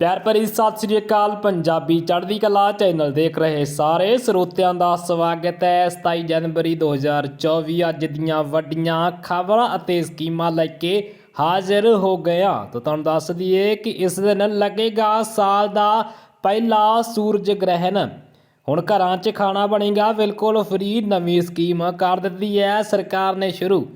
ਪਿਆਰ ਭਰੀ ਸਤਿ ਸ੍ਰੀ ਅਕਾਲ। ਪੰਜਾਬੀ ਚੜ੍ਹਦੀ ਕਲਾ ਚੈਨਲ ਦੇਖ ਰਹੇ ਸਾਰੇ ਸਰੋਤਿਆਂ ਦਾ ਸਵਾਗਤ ਹੈ। 27 ਜਨਵਰੀ 2024 ਅੱਜ ਦੀਆਂ ਵੱਡੀਆਂ ਖਬਰਾਂ ਅਤੇ ਸਕੀਮਾਂ ਲੈ ਕੇ ਹਾਜ਼ਰ ਹੋ ਗਿਆ ਤਾਂ ਤੁਹਾਨੂੰ ਦੱਸ ਦਈਏ ਕਿ ਇਸ ਦਿਨ ਲੱਗੇਗਾ ਸਾਲ ਦਾ ਪਹਿਲਾ ਸੂਰਜ ਗ੍ਰਹਿਣ। ਹੁਣ ਘਰਾਂ 'ਚ ਖਾਣਾ ਬਣੇਗਾ, ਬਿਲਕੁਲ ਫ੍ਰੀ, ਨਵੀਂ ਸਕੀਮ ਕਰ ਦਿੱਤੀ ਹੈ ਸਰਕਾਰ ਨੇ ਸ਼ੁਰੂ।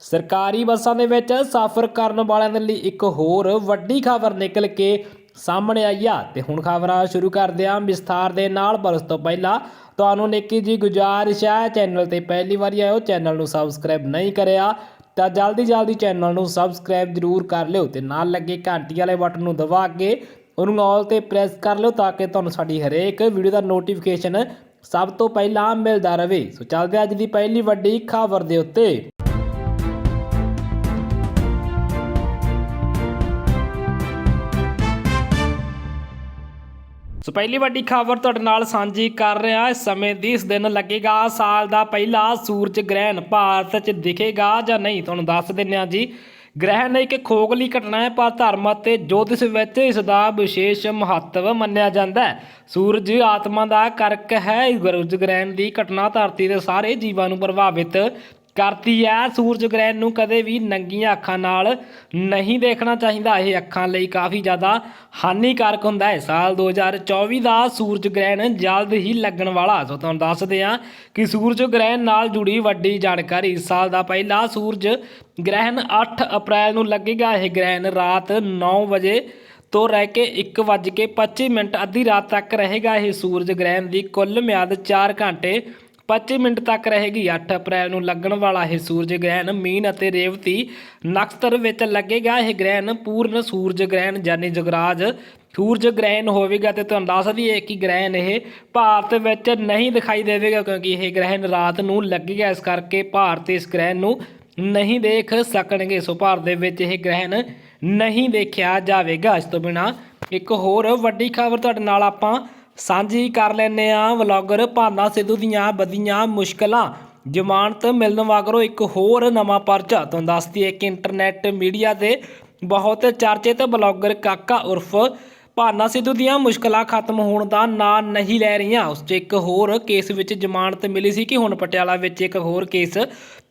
ਸਰਕਾਰੀ ਬੱਸਾਂ ਦੇ ਵਿੱਚ ਸਫ਼ਰ ਕਰਨ ਵਾਲਿਆਂ ਦੇ ਲਈ ਇੱਕ ਹੋਰ ਵੱਡੀ ਖਬਰ ਨਿਕਲ ਕੇ ਸਾਹਮਣੇ ਆਈ ਆ ਤੇ ਹੁਣ ਖਬਰਾਂ ਸ਼ੁਰੂ ਕਰਦੇ ਹਾਂ। ਵਿਸਥਾਰ ਦੇ ਨਾਲ, ਪਰ ਉਸ ਤੋਂ ਪਹਿਲਾਂ ਤੁਹਾਨੂੰ ਨਿੱਕੀ ਜੀ ਗੁਜ਼ਾਰਿਸ਼ ਹੈ ਚੈਨਲ ਤੇ ਪਹਿਲੀ ਵਾਰੀ ਆਇਓ, ਚੈਨਲ ਨੂੰ ਸਬਸਕ੍ਰਾਈਬ ਨਹੀਂ ਕਰਿਆ ਤਾਂ ਜਲਦੀ ਜਲਦੀ ਚੈਨਲ ਨੂੰ ਸਬਸਕ੍ਰਾਈਬ ਜ਼ਰੂਰ ਕਰ ਲਿਓ ਤੇ ਨਾਲ ਲੱਗੇ ਘੰਟੀ ਵਾਲੇ ਬਟਨ ਨੂੰ ਦਬਾ ਕੇ ਉਹਨੂੰ ਆਲ ਤੇ ਪ੍ਰੈਸ ਕਰ ਲਿਓ ਤਾਂ ਕਿ ਤੁਹਾਨੂੰ ਸਾਡੀ ਹਰੇਕ ਵੀਡੀਓ ਦਾ ਨੋਟੀਫਿਕੇਸ਼ਨ ਸਭ ਤੋਂ ਪਹਿਲਾਂ ਮਿਲਦਾ ਰਹੇ। ਸੋ ਚੱਲਦੇ ਅੱਜ ਦੀ ਪਹਿਲੀ ਵੱਡੀ ਖਬਰ ਦੇ ਉੱਤੇ। ਸੋ ਪਹਿਲੀ ਵੱਡੀ ਖਬਰ ਤੁਹਾਡੇ ਨਾਲ ਸਾਂਝੀ ਕਰ ਰਿਹਾ ਇਸ ਸਮੇਂ ਦੀ, ਇਸ ਦਿਨ ਲੱਗੇਗਾ ਸਾਲ ਦਾ ਪਹਿਲਾ ਸੂਰਜ ਗ੍ਰਹਿਣ, ਭਾਰਤ 'ਚ ਦਿਖੇਗਾ ਜਾਂ ਨਹੀਂ? ਤੁਹਾਨੂੰ ਦੱਸ ਦਿੰਦੇ ਹਾਂ ਜੀ। ਗ੍ਰਹਿਣ ਇੱਕ ਖੋਗਲੀ ਘਟਨਾ ਹੈ, ਪਰ ਧਰਮ ਅਤੇ ਜੋਤਿਸ਼ ਵਿੱਚ ਇਸ ਦਾ ਵਿਸ਼ੇਸ਼ ਮਹੱਤਵ ਮੰਨਿਆ ਜਾਂਦਾ ਹੈ। ਸੂਰਜ ਆਤਮਾ ਦਾ ਕਰਕ ਹੈ। ਇਸ ਸੂਰਜ ਗ੍ਰਹਿਣ ਦੀ ਘਟਨਾ ਧਰਤੀ ਦੇ ਸਾਰੇ ਜੀਵਾਂ ਨੂੰ ਪ੍ਰਭਾਵਿਤ ਕਰਦੀ ਹੈ ਸੂਰਜ ਗ੍ਰਹਿਣ ਨੂੰ ਕਦੇ ਵੀ ਨੰਗੀਆਂ ਅੱਖਾਂ ਨਾਲ ਨਹੀਂ ਦੇਖਣਾ ਚਾਹੀਦਾ। ਇਹ ਅੱਖਾਂ ਲਈ ਕਾਫੀ ਜ਼ਿਆਦਾ ਹਾਨੀਕਾਰਕ ਹੁੰਦਾ ਹੈ। ਸਾਲ 2024 ਦਾ ਸੂਰਜ ਗ੍ਰਹਿਣ ਜਲਦ ਹੀ ਲੱਗਣ ਵਾਲਾ ਸੋ ਤੁਹਾਨੂੰ ਦੱਸਦੇ ਹਾਂ ਕਿ ਸੂਰਜ ਗ੍ਰਹਿਣ ਨਾਲ ਜੁੜੀ ਵੱਡੀ ਜਾਣਕਾਰੀ। ਇਸ ਸਾਲ ਦਾ ਪਹਿਲਾ ਸੂਰਜ ਗ੍ਰਹਿਣ 8 ਅਪ੍ਰੈਲ ਨੂੰ ਲੱਗੇਗਾ। ਇਹ ਗ੍ਰਹਿਣ ਰਾਤ 9 ਵਜੇ ਤੋਂ ਰਹਿ ਕੇ 1:25 ਮਿੰਟ ਅੱਧੀ ਰਾਤ ਤੱਕ ਰਹੇਗਾ। ਇਹ ਸੂਰਜ ਗ੍ਰਹਿਣ ਦੀ ਕੁੱਲ ਮਿਆਦ 4 ਘੰਟੇ 25 ਮਿੰਟ ਤੱਕ ਰਹੇਗੀ 8 ਅਪ੍ਰੈਲ ਨੂੰ ਲੱਗਣ ਵਾਲਾ ਇਹ ਸੂਰਜ ਗ੍ਰਹਿਣ। ਮੀਨ ਅਤੇ ਰੇਵਤੀ ਨਕਸ਼ਤਰ ਵਿੱਚ ਲੱਗੇਗਾ। ਇਹ ਗ੍ਰਹਿਣ ਪੂਰਨ ਸੂਰਜ ਗ੍ਰਹਿਣ ਯਾਨੀ ਜਗਰਾਜ ਸੂਰਜ ਗ੍ਰਹਿਣ ਹੋਵੇਗਾ ਤੇ ਤੁਹਾਨੂੰ ਦੱਸ ਦਈਏ ਕਿ ਗ੍ਰਹਿਣ ਇਹ ਭਾਰਤ ਵਿੱਚ ਨਹੀਂ ਦਿਖਾਈ ਦੇਵੇਗਾ ਕਿਉਂਕਿ ਇਹ ਗ੍ਰਹਿਣ ਰਾਤ ਨੂੰ ਲੱਗੇਗਾ। ਇਸ ਕਰਕੇ ਭਾਰਤ ਇਸ ਗ੍ਰਹਿਣ ਨੂੰ ਨਹੀਂ ਦੇਖ ਸਕਣਗੇ। ਸੋ ਭਾਰਤ ਦੇ ਵਿੱਚ ਇਹ ਗ੍ਰਹਿਣ ਨਹੀਂ ਦੇਖਿਆ ਜਾਵੇਗਾ। ਇਸ ਤੋਂ ਬਿਨਾ ਇੱਕ ਹੋਰ ਵੱਡੀ ਖਬਰ ਤੁਹਾਡੇ ਨਾਲ ਆਪਾਂ ਸਾਂਝੀ ਕਰ ਲੈਨੇ ਆ ਵਲੌਗਰ ਭਾਨਾ ਸਿੱਧੂ ਦੀਆਂ ਵਧੀਆਂ ਮੁਸ਼ਕਲਾਂ। ਜ਼ਮਾਨਤ ਮਿਲਣ ਮਗਰੋਂ ਇੱਕ ਹੋਰ ਨਵਾਂ ਪਰਚਾ। ਤੁਹਾਨੂੰ ਦੱਸਦੀ ਹੈ ਕਿ ਇੰਟਰਨੈਟ ਮੀਡੀਆ ਤੇ ਬਹੁਤ ਚਰਚਿਤ ਬਲੌਗਰ ਕਾਕਾ ਉਰਫ ਭਾਨਾ ਸਿੱਧੂ ਦੀਆਂ ਮੁਸ਼ਕਲਾਂ ਖਤਮ ਹੋਣ ਦਾ ਨਾਂ ਨਹੀਂ ਲੈ ਰਹੀਆਂ। ਉਸ 'ਚ ਇੱਕ ਹੋਰ ਕੇਸ ਵਿੱਚ ਜ਼ਮਾਨਤ ਮਿਲੀ ਸੀ ਕਿ ਹੁਣ ਪਟਿਆਲਾ ਵਿੱਚ ਇੱਕ ਹੋਰ ਕੇਸ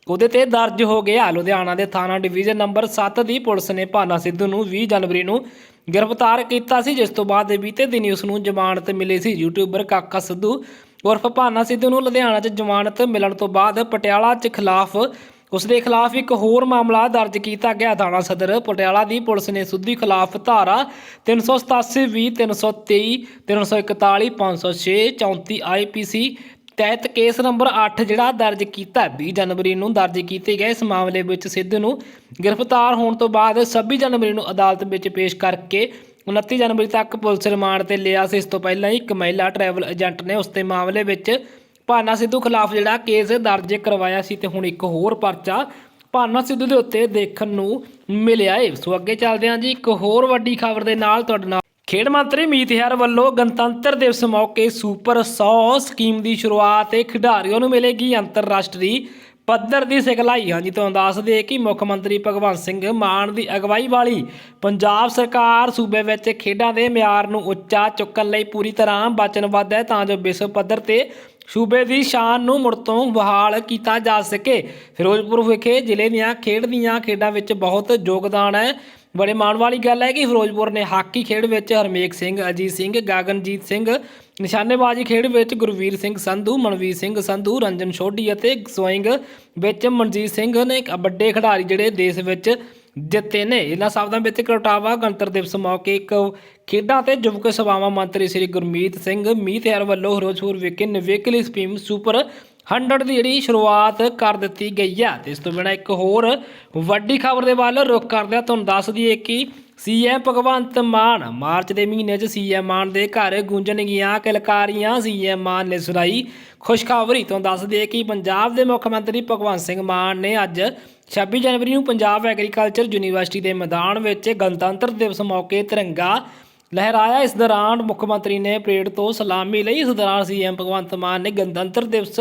ਉਹਦੇ ਤੇ ਦਰਜ ਹੋ ਗਿਆ। ਲੁਧਿਆਣਾ ਦੇ ਥਾਣਾ ਡਿਵੀਜ਼ਨ ਨੰਬਰ 7 ਦੀ ਪੁਲਿਸ ਨੇ ਭਾਨਾ ਸਿੱਧੂ ਨੂੰ 20 ਜਨਵਰੀ ਨੂੰ ਗ੍ਰਿਫਤਾਰ ਕੀਤਾ ਸੀ, ਜਿਸ ਤੋਂ ਬਾਅਦ ਬੀਤੇ ਦਿਨੀ ਉਸ ਨੂੰ ਜ਼ਮਾਨਤ ਮਿਲੀ ਸੀ। ਯੂਟਿਊਬਰ ਕਾਕਾ ਸਿੱਧੂ ਉਰਫ ਭਾਨਾ ਸਿੱਧੂ ਨੂੰ ਲੁਧਿਆਣਾ 'ਚ ਜ਼ਮਾਨਤ ਮਿਲਣ ਤੋਂ ਬਾਅਦ ਪਟਿਆਲਾ 'ਚ ਖਿਲਾਫ ਉਸ ਦੇ ਖਿਲਾਫ ਇੱਕ ਹੋਰ ਮਾਮਲਾ ਦਰਜ ਕੀਤਾ ਗਿਆ। ਥਾਣਾ ਸਦਰ ਪਟਿਆਲਾ ਦੀ ਪੁਲਿਸ ਨੇ ਸਿੱਧੂ ਖਿਲਾਫ ਧਾਰਾ 387 20 323 341 506 34 ਆਈਪੀਸੀ ਤਹਿਤ ਕੇਸ ਨੰਬਰ 8 ਜਿਹੜਾ ਦਰਜ ਕੀਤਾ ਹੈ। 20 ਜਨਵਰੀ ਨੂੰ ਦਰਜ ਕੀਤੇ ਗਏ ਇਸ ਮਾਮਲੇ ਵਿੱਚ ਸਿੱਧੂ ਨੂੰ ਗ੍ਰਿਫਤਾਰ ਹੋਣ ਤੋਂ ਬਾਅਦ 26 ਜਨਵਰੀ ਨੂੰ ਅਦਾਲਤ ਵਿੱਚ ਪੇਸ਼ ਕਰਕੇ 29 ਜਨਵਰੀ ਤੱਕ ਪੁਲਿਸ ਰਿਮਾਂਡ ਤੇ ਲਿਆ ਸੀ ਇਸ ਤੋਂ ਪਹਿਲਾਂ ਹੀ ਇੱਕ ਮਹਿਲਾ ਟਰੈਵਲ ਏਜੰਟ ਨੇ ਉਸ ਤੇ ਮਾਮਲੇ ਵਿੱਚ ਭਾਨਾ ਸਿੱਧੂ ਖਿਲਾਫ ਜਿਹੜਾ ਕੇਸ ਦਰਜ ਕਰਵਾਇਆ ਸੀ ਤੇ ਹੁਣ ਇੱਕ ਹੋਰ ਪਰਚਾ ਭਾਨਾ ਸਿੱਧੂ ਦੇ ਉੱਤੇ ਦੇਖਣ ਨੂੰ ਮਿਲਿਆ ਏ ਸੋ ਅੱਗੇ ਚੱਲਦੇ ਹਾਂ ਜੀ, ਇੱਕ ਹੋਰ ਵੱਡੀ ਖਬਰ ਦੇ ਨਾਲ ਤੁਹਾਡੇ ਨਾਲ ਖੇਡ ਮੰਤਰੀ ਮੀਤ ਹੈਰ ਵੱਲੋਂ ਗਣਤੰਤਰ ਦਿਵਸ ਮੌਕੇ ਸੁਪਰ 100 ਸਕੀਮ ਦੀ ਸ਼ੁਰੂਆਤ ਤੇ ਖਿਡਾਰੀਆਂ ਨੂੰ ਮਿਲੇਗੀ ਅੰਤਰਰਾਸ਼ਟਰੀ ਪੱਧਰ ਦੀ ਸਿਖਲਾਈ। ਹਾਂਜੀ, ਤੁਹਾਨੂੰ ਦੱਸ ਦਈਏ ਕਿ ਮੁੱਖ ਮੰਤਰੀ ਭਗਵੰਤ ਸਿੰਘ ਮਾਨ ਦੀ ਅਗਵਾਈ ਵਾਲੀ ਪੰਜਾਬ ਸਰਕਾਰ ਸੂਬੇ ਵਿੱਚ ਖੇਡਾਂ ਦੇ ਮਿਆਰ ਨੂੰ ਉੱਚਾ ਚੁੱਕਣ ਲਈ ਪੂਰੀ ਤਰ੍ਹਾਂ ਵਚਨਬੱਧ ਹੈ, ਤਾਂ ਜੋ ਵਿਸ਼ਵ ਪੱਧਰ ਤੇ ਸੂਬੇ ਦੀ ਸ਼ਾਨ ਨੂੰ ਮੁੜ ਤੋਂ ਬਹਾਲ ਕੀਤਾ ਜਾ ਸਕੇ। ਫਿਰੋਜ਼ਪੁਰ ਵਿਖੇ ਜ਼ਿਲ੍ਹੇ ਦੀਆਂ ਖੇਡ ਦੀਆਂ ਖੇਡਾਂ ਵਿੱਚ ਬਹੁਤ ਯੋਗਦਾਨ ਹੈ। ਬੜੇ ਮਾਣ ਵਾਲੀ ਗੱਲ ਹੈ ਕਿ ਫਿਰੋਜ਼ਪੁਰ ਨੇ ਹਾਕੀ ਖੇਡ ਵਿੱਚ ਹਰਮੇਕ ਸਿੰਘ, ਅਜੀਤ ਸਿੰਘ, ਗਗਨਜੀਤ ਸਿੰਘ, ਨਿਸ਼ਾਨੇਬਾਜ਼ੀ ਖੇਡ ਵਿੱਚ ਗੁਰਵੀਰ ਸਿੰਘ ਸੰਧੂ, ਮਨਵੀਰ ਸਿੰਘ ਸੰਧੂ, ਰੰਜਨ ਛੋਢੀ ਅਤੇ ਸਵਿੰਗ ਵਿੱਚ ਮਨਜੀਤ ਸਿੰਘ ਨੇ ਵੱਡੇ ਖਿਡਾਰੀ ਜਿਹੜੇ ਦੇਸ਼ ਵਿੱਚ ਜਿੱਤੇ ਨੇ। ਇਹਨਾਂ ਸ਼ਬਦਾਂ ਵਿੱਚ ਕਟਾਵਾ ਗਣਤੰਤਰ ਦਿਵਸ ਮੌਕੇ ਇੱਕ ਖੇਡਾਂ ਤੇ ਯੁਵਕ ਸੇਵਾਵਾਂ ਮੰਤਰੀ ਸ੍ਰੀ ਗੁਰਮੀਤ ਸਿੰਘ ਮੀਤਿਆਰ ਵੱਲੋਂ ਫਿਰੋਜ਼ਪੁਰ ਵਿਖੇ ਨਿਵੇਕਲੀ ਸਕੀਮ ਸੁਪਰ 100 ਦੀ ਜਿਹੜੀ ਸ਼ੁਰੂਆਤ ਕਰ ਦਿੱਤੀ ਗਈ ਹੈ ਤੇ ਇਸ ਤੋਂ ਬਿਨਾਂ ਇੱਕ ਹੋਰ ਵੱਡੀ ਖਬਰ ਦੇ ਵੱਲ ਰੁਖ ਕਰਦੇ ਹਾਂ ਤੁਹਾਨੂੰ ਦੱਸ ਦਈਏ ਕਿ ਸੀਐਮ ਭਗਵੰਤ ਮਾਨ ਮਾਰਚ ਦੇ ਮਹੀਨੇ 'ਚ ਸੀਐਮ ਮਾਨ ਦੇ ਘਰ ਗੂੰਜਣਗੀਆਂ ਕਿਲਕਾਰੀਆਂ ਸੀਐਮ ਮਾਨ ਨੇ ਸੁਣਾਈ ਖੁਸ਼ਖਬਰੀ। ਤੋਂ ਦੱਸ ਦਈਏ ਕਿ ਪੰਜਾਬ ਦੇ ਮੁੱਖ ਮੰਤਰੀ ਭਗਵੰਤ ਸਿੰਘ ਮਾਨ ਨੇ ਅੱਜ 26 ਜਨਵਰੀ ਨੂੰ ਪੰਜਾਬ ਐਗਰੀਕਲਚਰ ਯੂਨੀਵਰਸਿਟੀ ਦੇ ਮੈਦਾਨ ਵਿੱਚ ਗਣਤੰਤਰ ਦਿਵਸ ਮੌਕੇ ਤਿਰੰਗਾ ਲਹਿਰਾਇਆ। ਇਸ ਦੌਰਾਨ ਮੁੱਖ ਮੰਤਰੀ ਨੇ ਪਰੇਡ ਤੋਂ ਸਲਾਮੀ ਲਈ। ਇਸ ਦੌਰਾਨ ਸੀਐਮ ਭਗਵੰਤ ਮਾਨ ਨੇ ਗਣਤੰਤਰ ਦਿਵਸ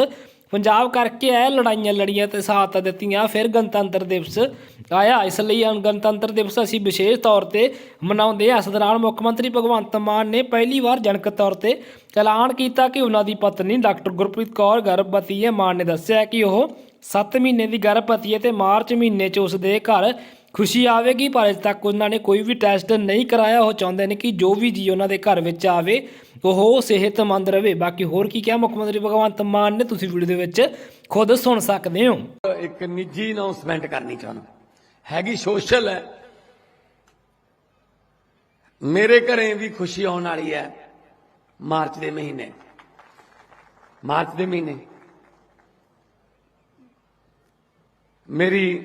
ਪੰਜਾਬ ਕਰਕੇ ਆਇਆ, ਲੜਾਈਆਂ ਲੜੀਆਂ ਤੇ ਸਾਥ ਦਿੱਤੀਆਂ, ਫਿਰ ਗਣਤੰਤਰ ਦਿਵਸ ਆਇਆ। ਇਸ ਲਈ ਗਣਤੰਤਰ ਦਿਵਸ ਅਸੀਂ ਵਿਸ਼ੇਸ਼ ਤੌਰ ਤੇ ਮਨਾਉਂਦੇ ਹਾਂ। ਇਸ ਦੌਰਾਨ ਮੁੱਖ ਮੰਤਰੀ ਭਗਵੰਤ ਮਾਨ ਨੇ ਪਹਿਲੀ ਵਾਰ ਜਨਕ ਤੌਰ ਤੇ ਐਲਾਨ ਕੀਤਾ ਕਿ ਉਹਨਾਂ ਦੀ ਪਤਨੀ ਡਾਕਟਰ ਗੁਰਪ੍ਰੀਤ ਕੌਰ ਗਰਭਵਤੀ ਹੈ। ਮਾਨ ਨੇ ਦੱਸਿਆ ਕਿ ਉਹ 7 ਮਹੀਨੇ ਦੀ ਗਰਭਵਤੀ ਹੈ ਤੇ ਮਾਰਚ ਮਹੀਨੇ 'ਚ ਉਸ ਦੇ ਘਰ ਖੁਸ਼ੀ ਆਵੇਗੀ, ਪਰ ਅਜੇ ਤੱਕ ਉਹਨਾਂ ਨੇ ਕੋਈ ਵੀ ਟੈਸਟ ਨਹੀਂ ਕਰਾਇਆ। ਉਹ ਚਾਹੁੰਦੇ ਨੇ ਕਿ ਜੋ ਵੀ ਜੀ ਉਹਨਾਂ ਦੇ ਘਰ ਵਿੱਚ ਆਵੇ, ਉਹ ਸਿਹਤਮੰਦ ਰਹੇ ਬਾਕੀ ਹੋਰ ਕੀ ਕਿਹਾ ਮੁੱਖ ਮੰਤਰੀ ਭਗਵੰਤ ਮਾਨ ਨੇ? ਤੁਸੀਂ ਵੀਡੀਓ ਦੇ ਵਿੱਚ ਖੁਦ ਸੁਣ ਸਕਦੇ ਹੋ। ਇੱਕ ਨਿੱਜੀ ਅਨਾਉਂਸਮੈਂਟ ਕਰਨੀ ਚਾਹੁੰਦਾ। ਹੈਗੀ ਸੋਸ਼ਲ ਹੈ। ਮੇਰੇ ਘਰੇ ਵੀ ਖੁਸ਼ੀ ਆਉਣ ਵਾਲੀ ਹੈ ਮਾਰਚ ਦੇ ਮਹੀਨੇ। ਮਾਰਚ ਦੇ ਮਹੀਨੇ। ਮੇਰੀ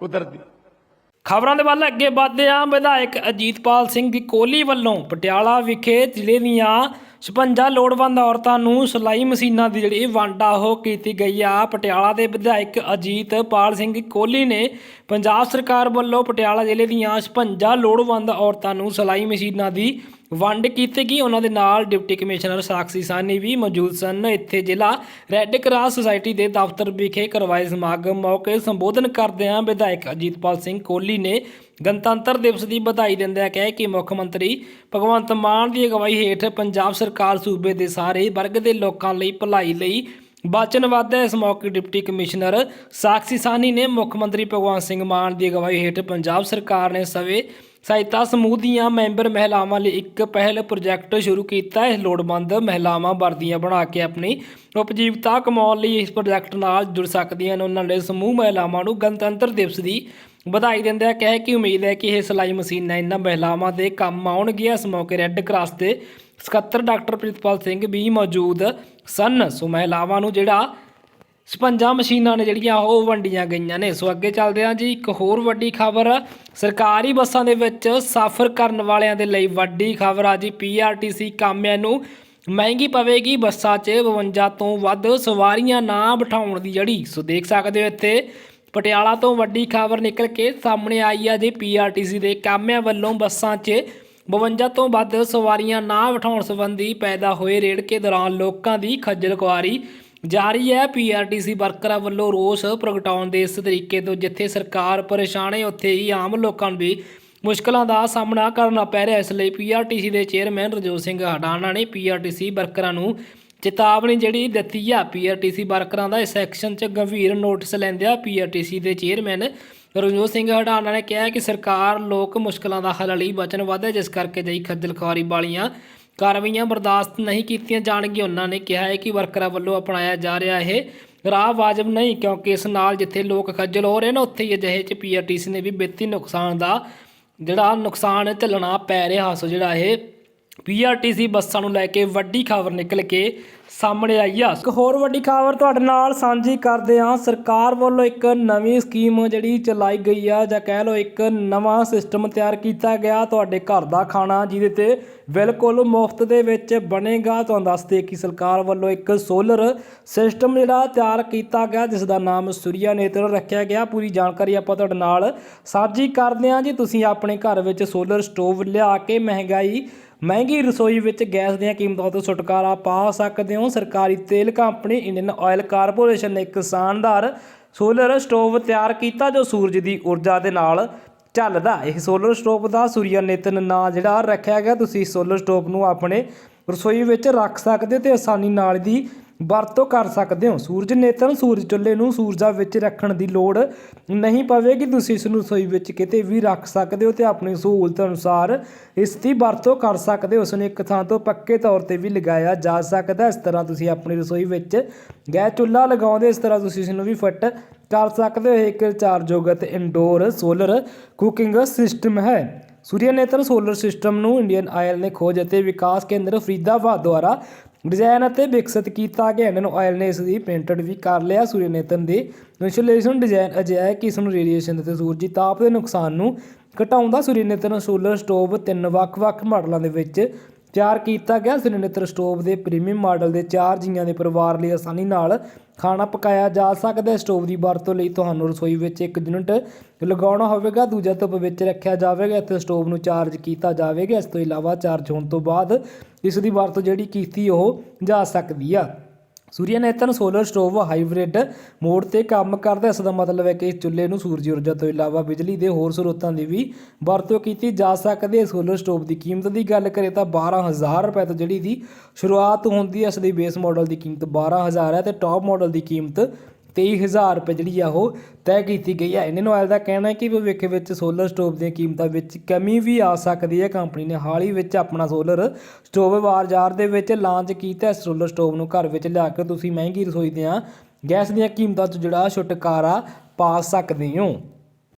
ਕੁਦਰਤ। ਦੀ ਖਬਰਾਂ ਦੇ ਵੱਲ ਅੱਗੇ ਵਧਦੇ ਹਾਂ, ਵਿਧਾਇਕ ਅਜੀਤਪਾਲ ਸਿੰਘ ਦੀ ਕੋਹਲੀ ਵੱਲੋਂ ਪਟਿਆਲਾ ਵਿਖੇ ਜ਼ਿਲ੍ਹੇ ਦੀਆਂ 56 ਲੋੜਵੰਦ ਔਰਤਾਂ ਨੂੰ ਸਿਲਾਈ ਮਸ਼ੀਨਾਂ ਦੀ ਜਿਹੜੀ ਵੰਡ ਆ ਉਹ ਕੀਤੀ ਗਈ ਆ। ਪਟਿਆਲਾ ਦੇ ਵਿਧਾਇਕ ਅਜੀਤਪਾਲ ਸਿੰਘ ਕੋਹਲੀ ਨੇ ਪੰਜਾਬ ਸਰਕਾਰ ਵੱਲੋਂ ਪਟਿਆਲਾ ਜ਼ਿਲ੍ਹੇ ਦੀਆਂ 56 ਲੋੜਵੰਦ ਔਰਤਾਂ ਨੂੰ ਸਿਲਾਈ ਮਸ਼ੀਨਾਂ ਦੀ ਵੰਡ ਕੀਤੀ ਗਈ ਉਹਨਾਂ ਦੇ ਨਾਲ ਡਿਪਟੀ ਕਮਿਸ਼ਨਰ ਸਾਕਸ਼ੀ ਸਾਨੀ ਵੀ ਮੌਜੂਦ ਸਨ। ਇੱਥੇ ਜ਼ਿਲ੍ਹਾ ਰੈੱਡ ਕਰਾਸ ਸੁਸਾਇਟੀ ਦੇ ਦਫ਼ਤਰ ਵਿਖੇ ਕਰਵਾਏ ਸਮਾਗਮ ਮੌਕੇ ਸੰਬੋਧਨ ਕਰਦਿਆਂ ਵਿਧਾਇਕ ਅਜੀਤਪਾਲ ਸਿੰਘ ਕੋਹਲੀ ਨੇ ਗਣਤੰਤਰ ਦਿਵਸ ਦੀ ਵਧਾਈ ਦਿੰਦਿਆਂ ਕਿਹਾ ਕਿ ਮੁੱਖ ਮੰਤਰੀ ਭਗਵੰਤ ਮਾਨ ਦੀ ਅਗਵਾਈ ਹੇਠ ਪੰਜਾਬ ਸਰਕਾਰ ਸੂਬੇ ਦੇ ਸਾਰੇ ਵਰਗ ਦੇ ਲੋਕਾਂ ਲਈ ਭਲਾਈ ਲਈ ਵਚਨਬੱਧ ਹੈ ਇਸ ਮੌਕੇ ਡਿਪਟੀ ਕਮਿਸ਼ਨਰ ਸਾਕਸ਼ੀ ਸਾਨੀ ਨੇ ਮੁੱਖ ਮੰਤਰੀ ਭਗਵੰਤ ਸਿੰਘ ਮਾਨ ਦੀ ਅਗਵਾਈ ਹੇਠ ਪੰਜਾਬ ਸਰਕਾਰ ਨੇ ਸਵੇ ਸਹਾਇਤਾ ਸਮੂਹ ਦੀਆਂ ਮੈਂਬਰ ਮਹਿਲਾਵਾਂ ਲਈ ਇੱਕ ਪਹਿਲ ਪ੍ਰੋਜੈਕਟ ਸ਼ੁਰੂ ਕੀਤਾ। ਇਹ ਲੋੜਵੰਦ ਮਹਿਲਾਵਾਂ ਵਰਦੀਆਂ ਬਣਾ ਕੇ ਆਪਣੀ ਉਪਜੀਵਤਾ ਕਮਾਉਣ ਲਈ ਇਸ ਪ੍ਰੋਜੈਕਟ ਨਾਲ ਜੁੜ ਸਕਦੀਆਂ ਹਨ। ਉਹਨਾਂ ਨੇ ਸਮੂਹ ਮਹਿਲਾਵਾਂ ਨੂੰ ਗਣਤੰਤਰ ਦਿਵਸ ਦੀ ਵਧਾਈ ਦਿੰਦਿਆਂ ਕਿਹਾ ਕਿ ਉਮੀਦ ਹੈ ਕਿ ਇਹ ਸਿਲਾਈ ਮਸ਼ੀਨਾਂ ਇਹਨਾਂ ਮਹਿਲਾਵਾਂ ਦੇ ਕੰਮ ਆਉਣਗੀਆਂ। ਇਸ ਮੌਕੇ ਰੈੱਡ ਕਰਾਸ ਦੇ ਸਕੱਤਰ ਡਾਕਟਰ ਪ੍ਰਿਤਪਾਲ ਸਿੰਘ ਵੀ ਮੌਜੂਦ ਸਨ। ਸੋ ਮਹਿਲਾਵਾਂ ਨੂੰ ਜਿਹੜਾ ਸਪੰਜਾ ਮਸ਼ੀਨਾਂ ਨੇ ਜਿਹੜੀਆਂ ਉਹ ਵੰਡੀਆਂ ਗਈਆਂ ਨੇ। ਸੋ ਅੱਗੇ ਚੱਲਦੇ ਹਾਂ ਜੀ, ਇੱਕ ਹੋਰ ਵੱਡੀ ਖਬਰ। ਸਰਕਾਰੀ ਬੱਸਾਂ ਦੇ ਵਿੱਚ ਸਫ਼ਰ ਕਰਨ ਵਾਲਿਆਂ ਦੇ ਲਈ ਵੱਡੀ ਖਬਰ ਆ ਜੀ। ਪੀਆਰਟੀਸੀ ਕਾਮਿਆਂ ਨੂੰ ਮਹਿੰਗੀ ਪਵੇਗੀ ਬੱਸਾਂ 'ਚ 52 ਤੋਂ ਵੱਧ ਸਵਾਰੀਆਂ ਨਾ ਬਿਠਾਉਣ ਦੀ ਜੜੀ। ਸੋ ਦੇਖ ਸਕਦੇ ਹੋ ਇੱਥੇ, ਪਟਿਆਲਾ ਤੋਂ ਵੱਡੀ ਖਬਰ ਨਿਕਲ ਕੇ ਸਾਹਮਣੇ ਆਈ ਆ ਜੀ। ਪੀਆਰਟੀਸੀ ਦੇ ਕਾਮਿਆਂ ਵੱਲੋਂ ਬੱਸਾਂ 'ਚ 52 ਤੋਂ ਵੱਧ ਸਵਾਰੀਆਂ ਨਾ ਬਿਠਾਉਣ ਸੰਬੰਧੀ ਪੈਦਾ ਹੋਏ ਰੇੜਕੇ ਦੌਰਾਨ ਲੋਕਾਂ ਦੀ ਖੱਜਲ ਖੁਆਰੀ ਜਾਰੀ ਹੈ। ਪੀਆਰਟੀਸੀ ਵਰਕਰਾਂ ਵੱਲੋਂ ਰੋਸ ਪ੍ਰਗਟਾਉਣ ਦੇ ਇਸ ਤਰੀਕੇ ਤੋਂ ਜਿੱਥੇ ਸਰਕਾਰ ਪਰੇਸ਼ਾਨ ਹੈ, ਉੱਥੇ ਹੀ ਆਮ ਲੋਕਾਂ ਨੂੰ ਵੀ ਮੁਸ਼ਕਲਾਂ ਦਾ ਸਾਹਮਣਾ ਕਰਨਾ ਪੈ ਰਿਹਾ। ਇਸ ਲਈ ਪੀਆਰਟੀਸੀ ਦੇ ਚੇਅਰਮੈਨ ਰਜੋਤ ਸਿੰਘ ਹਡਾਣਾ ਨੇ ਪੀਆਰਟੀਸੀ ਵਰਕਰਾਂ ਨੂੰ ਚੇਤਾਵਨੀ ਜਿਹੜੀ ਦਿੱਤੀ ਆ। ਪੀਆਰਟੀਸੀ ਵਰਕਰਾਂ ਦਾ ਇਸ ਐਕਸ਼ਨ 'ਚ ਗੰਭੀਰ ਨੋਟਿਸ ਲੈਂਦਿਆਂ ਪੀਆਰਟੀਸੀ ਦੇ ਚੇਅਰਮੈਨ ਰਣਜੋਤ ਸਿੰਘ ਹਡਾਣਾ ਨੇ ਕਿਹਾ ਕਿ ਸਰਕਾਰ ਲੋਕ ਮੁਸ਼ਕਲਾਂ ਦਾ ਹੱਲ ਲਈ ਵਚਨਬੱਧ ਹੈ, ਜਿਸ ਕਰਕੇ ਜਈ ਖੱਜਲ ਖੁਆਰੀ ਵਾਲੀਆਂ ਕਾਰਵਾਈਆਂ ਬਰਦਾਸ਼ਤ ਨਹੀਂ ਕੀਤੀਆਂ ਜਾਣਗੀਆਂ। ਉਹਨਾਂ ਨੇ ਕਿਹਾ ਹੈ ਕਿ ਵਰਕਰਾਂ ਵੱਲੋਂ ਅਪਣਾਇਆ ਜਾ ਰਿਹਾ ਇਹ ਰਾਹ ਵਾਜਬ ਨਹੀਂ, ਕਿਉਂਕਿ ਇਸ ਨਾਲ ਜਿੱਥੇ ਲੋਕ ਖੱਜਲ ਹੋ ਰਹੇ ਨੇ, ਉੱਥੇ ਹੀ ਅਜਿਹੇ ਚ ਪੀਆਰਟੀਸੀ ਨੇ ਵੀ ਵਿੱਤੀ ਨੁਕਸਾਨ ਦਾ ਜਿਹੜਾ ਨੁਕਸਾਨ ਝੱਲਣਾ ਪੈ ਰਿਹਾ। ਸੋ ਜਿਹੜਾ ਇਹ ਪੀਆਰਟੀਸੀ ਬੱਸਾਂ ਨੂੰ ਲੈ ਕੇ ਵੱਡੀ ਖਬਰ ਨਿਕਲ ਕੇ ਸਾਹਮਣੇ ਆਈ ਆ। ਇੱਕ ਹੋਰ ਵੱਡੀ ਖਬਰ ਤੁਹਾਡੇ ਨਾਲ ਸਾਂਝੀ ਕਰਦੇ ਹਾਂ। ਸਰਕਾਰ ਵੱਲੋਂ ਇੱਕ ਨਵੀਂ ਸਕੀਮ ਜਿਹੜੀ ਚਲਾਈ ਗਈ ਆ, ਜਾਂ ਕਹਿ ਲਓ ਇੱਕ ਨਵਾਂ ਸਿਸਟਮ ਤਿਆਰ ਕੀਤਾ ਗਿਆ ਤੁਹਾਡੇ ਘਰ ਦਾ ਖਾਣਾ, ਜਿਹਦੇ ਤੇ ਬਿਲਕੁਲ ਮੁਫਤ ਦੇ ਵਿੱਚ ਬਣੇਗਾ। ਤੁਹਾਨੂੰ ਦੱਸਦੇ ਕਿ ਸਰਕਾਰ ਵੱਲੋਂ ਇੱਕ ਸੋਲਰ ਸਿਸਟਮ ਜਿਹੜਾ ਤਿਆਰ ਕੀਤਾ ਗਿਆ, ਜਿਸ ਦਾ ਨਾਮ ਸੂਰਿਆ ਨੇਤਰ ਰੱਖਿਆ ਗਿਆ। ਪੂਰੀ ਜਾਣਕਾਰੀ ਆਪਾਂ ਤੁਹਾਡੇ ਨਾਲ ਸਾਂਝੀ ਕਰਦੇ ਹਾਂ ਜੀ। ਤੁਸੀਂ ਆਪਣੇ ਘਰ ਵਿੱਚ ਸੋਲਰ ਸਟੋਵ ਲਿਆ ਕੇ ਮਹਿੰਗਾਈ ਮਹਿੰਗੀ ਰਸੋਈ ਵਿੱਚ ਗੈਸ ਦੀਆਂ ਕੀਮਤਾਂ ਤੋਂ ਛੁਟਕਾਰਾ ਪਾ ਸਕਦੇ ਹੋ। ਸਰਕਾਰੀ ਤੇਲ ਕੰਪਨੀ ਇੰਡੀਅਨ ਆਇਲ ਕਾਰਪੋਰੇਸ਼ਨ ਨੇ ਇੱਕ ਸ਼ਾਨਦਾਰ ਸੋਲਰ ਸਟੋਵ ਤਿਆਰ ਕੀਤਾ, ਜੋ ਸੂਰਜ ਦੀ ਊਰਜਾ ਦੇ ਨਾਲ ਚੱਲਦਾ ਇਹ ਸੋਲਰ ਸਟੋਵ ਦਾ ਸੂਰਿਆ ਨੇਤਨ ਨਾਂ ਜਿਹੜਾ ਰੱਖਿਆ ਗਿਆ। ਤੁਸੀਂ ਸੋਲਰ ਸਟੋਵ ਨੂੰ ਆਪਣੇ ਰਸੋਈ ਵਿੱਚ ਰੱਖ ਸਕਦੇ ਹੋ ਤੇ ਆਸਾਨੀ ਨਾਲ ਦੀ ਵਰਤੋਂ ਕਰ ਸਕਦੇ ਹੋ। ਸੂਰਜ ਨੇਤਰ, ਸੂਰਜ ਚੁੱਲ੍ਹੇ ਨੂੰ ਸੂਰਜਾ ਵਿੱਚ ਰੱਖਣ ਦੀ ਲੋੜ ਨਹੀਂ ਪਵੇਗੀ। ਤੁਸੀਂ ਇਸ ਨੂੰ ਰਸੋਈ ਵਿੱਚ ਕਿਤੇ ਵੀ ਰੱਖ ਸਕਦੇ ਹੋ ਤੇ ਆਪਣੀ ਸਹੂਲਤ ਅਨੁਸਾਰ ਇਸ ਦੀ ਵਰਤੋਂ ਕਰ ਸਕਦੇ ਹੋ। ਉਸ ਨੂੰ ਇੱਕ ਥਾਂ ਤੋਂ ਪੱਕੇ ਤੌਰ ਤੇ ਵੀ ਲਗਾਇਆ ਜਾ ਸਕਦਾ ਇਸ ਤਰ੍ਹਾਂ ਤੁਸੀਂ ਆਪਣੀ ਰਸੋਈ ਵਿੱਚ ਗੈਸ ਚੁੱਲ੍ਹਾ ਲਗਾਉਂਦੇ ਇਸ ਤਰ੍ਹਾਂ ਤੁਸੀਂ ਇਸ ਨੂੰ ਵੀ ਫਿੱਟ ਕਰ ਸਕਦੇ ਹੋ। ਇਹ ਇੱਕ ਚਾਰਜਯੋਗ ਤੇ ਇਨਡੋਰ ਸੋਲਰ ਕੁਕਿੰਗ ਸਿਸਟਮ ਹੈ। ਸੂਰਿਆ ਨੇਤਨ ਸੋਲਰ ਸਿਸਟਮ ਨੂੰ ਇੰਡੀਅਨ ਆਇਲ ਨੇ ਖੋਜ ਅਤੇ ਵਿਕਾਸ ਕੇਂਦਰ ਫਰੀਦਾਬਾਦ ਦੁਆਰਾ ਡਿਜ਼ਾਈਨ ਅਤੇ ਵਿਕਸਿਤ ਕੀਤਾ ਗਿਆ। ਇਹਨਾਂ ਨੂੰ ਆਇਲ ਨੇ ਇਸ ਦੀ ਪ੍ਰਿੰਟਡ ਵੀ ਕਰ ਲਿਆ। ਸੂਰਯਨੇਤਨ ਦੇ ਇਨਸੂਲੇਸ਼ਨ ਡਿਜ਼ਾਈਨ ਅਜਿਹਾ ਹੈ ਕਿ ਇਸ ਨੂੰ ਰੇਡੀਏਸ਼ਨ ਅਤੇ ਸੂਰਜੀ ਤਾਪ ਦੇ ਨੁਕਸਾਨ ਨੂੰ ਘਟਾਉਂਦਾ। ਸੂਰਯਨੇਤਨ ਸੋਲਰ ਸਟੋਵ ਤਿੰਨ ਵੱਖ-ਵੱਖ ਮਾਡਲਾਂ ਦੇ ਵਿੱਚ ਤਿਆਰ ਕੀਤਾ ਗਿਆ। ਸੂਰਯਨੇਤਨ ਸਟੋਵ ਦੇ ਪ੍ਰੀਮੀਅਮ ਮਾਡਲ ਦੇ ਚਾਰ ਜੀਆਂ ਦੇ ਪਰਿਵਾਰ ਲਈ ਆਸਾਨੀ ਨਾਲ ਖਾਣਾ ਪਕਾਇਆ ਜਾ ਸਕਦਾ ਹੈ। ਸਟੋਵ ਦੀ ਵਰਤੋਂ ਲਈ ਤੁਹਾਨੂੰ ਰਸੋਈ ਵਿੱਚ ਇੱਕ ਯੂਨਿਟ ਲਗਾਉਣਾ ਹੋਵੇਗਾ, ਦੂਜਾ ਧੁੱਪ ਵਿੱਚ ਰੱਖਿਆ ਜਾਵੇਗਾ ਅਤੇ ਸਟੋਵ ਨੂੰ ਚਾਰਜ ਕੀਤਾ ਜਾਵੇਗਾ। ਇਸ ਤੋਂ ਇਲਾਵਾ ਚਾਰਜ ਹੋਣ ਤੋਂ ਬਾਅਦ ਇਸ ਦੀ ਵਰਤੋਂ ਜਿਹੜੀ ਕੀਤੀ ਉਹ ਜਾ ਸਕਦੀ ਆ। Surya Nutan solar stove hybrid mode ਤੇ ਕੰਮ ਕਰਦਾ ਇਸ ਦਾ ਮਤਲਬ ਹੈ ਕਿ ਇਸ ਚੁੱਲ੍ਹੇ ਨੂੰ ਸੂਰਜੀ ਊਰਜਾ ਤੋਂ ਇਲਾਵਾ ਬਿਜਲੀ ਦੇ ਹੋਰ ਸਰੋਤਾਂ ਦੀ ਵੀ ਵਰਤੋਂ ਕੀਤੀ ਜਾ ਸਕਦੀ ਹੈ। ਸੋਲਰ ਸਟੋਵ ਦੀ ਕੀਮਤ ਦੀ ਗੱਲ ਕਰੇ ਤਾਂ 12000 ਰੁਪਏ ਤੋਂ ਜਿਹੜੀ ਦੀ ਸ਼ੁਰੂਆਤ ਹੁੰਦੀ ਹੈ। ਇਸ ਦੀ ਬੇਸ ਮਾਡਲ ਦੀ ਕੀਮਤ 12000 ਹੈ ਤੇ ਟਾਪ ਮਾਡਲ ਦੀ ਕੀਮਤ 23000 ਰੁਪਏ ਜਿਹੜੀ ਆ ਉਹ ਤੈਅ ਕੀਤੀ ਗਈ ਹੈ ਇੰਡੀਅਨ ਆਇਲ ਦਾ ਕਹਿਣਾ ਹੈ ਕਿ ਭਵਿੱਖ ਵਿੱਚ ਸੋਲਰ ਸਟੋਵ ਦੀਆਂ ਕੀਮਤਾਂ ਵਿੱਚ ਕਮੀ ਵੀ ਆ ਸਕਦੀ ਹੈ। ਕੰਪਨੀ ਨੇ ਹਾਲ ਹੀ ਵਿੱਚ ਆਪਣਾ ਸੋਲਰ ਸਟੋਵ ਬਾਜ਼ਾਰ ਦੇ ਵਿੱਚ ਲਾਂਚ ਕੀਤਾ। ਹੈ ਸੋਲਰ ਸਟੋਵ ਨੂੰ ਘਰ ਵਿੱਚ ਲਿਆ ਕੇ ਤੁਸੀਂ ਮਹਿੰਗੀ ਰਸੋਈ ਦੀਆਂ ਗੈਸ ਦੀਆਂ ਕੀਮਤਾਂ ਤੋਂ ਜਿਹੜਾ ਛੁਟਕਾਰਾ ਪਾ ਸਕਦੇ ਹੋ।